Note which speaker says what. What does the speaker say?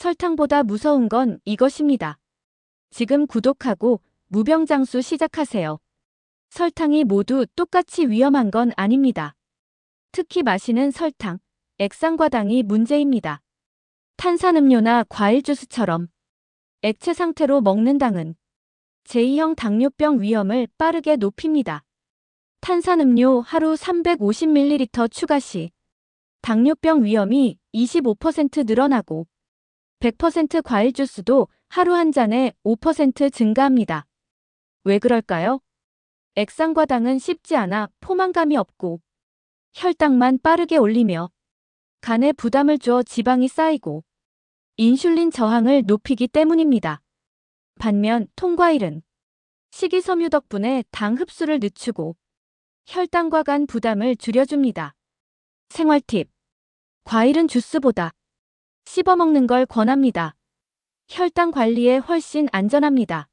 Speaker 1: 설탕보다 무서운 건 이것입니다. 지금 구독하고 무병장수 시작하세요. 설탕이 모두 똑같이 위험한 건 아닙니다. 특히 마시는 설탕, 액상과당이 문제입니다. 탄산음료나 과일 주스처럼 액체 상태로 먹는 당은 제2형 당뇨병 위험을 빠르게 높입니다. 탄산음료 하루 350ml 추가 시 당뇨병 위험이 25% 늘어나고 100% 과일 주스도 하루 한 잔에 5% 증가합니다. 왜 그럴까요? 액상과당은 씹지 않아 포만감이 없고 혈당만 빠르게 올리며 간에 부담을 줘 지방이 쌓이고 인슐린 저항을 높이기 때문입니다. 반면 통과일은 식이섬유 덕분에 당 흡수를 늦추고 혈당과 간 부담을 줄여줍니다. 생활 팁. 과일은 주스보다 씹어 먹는 걸 권합니다. 혈당 관리에 훨씬 안전합니다.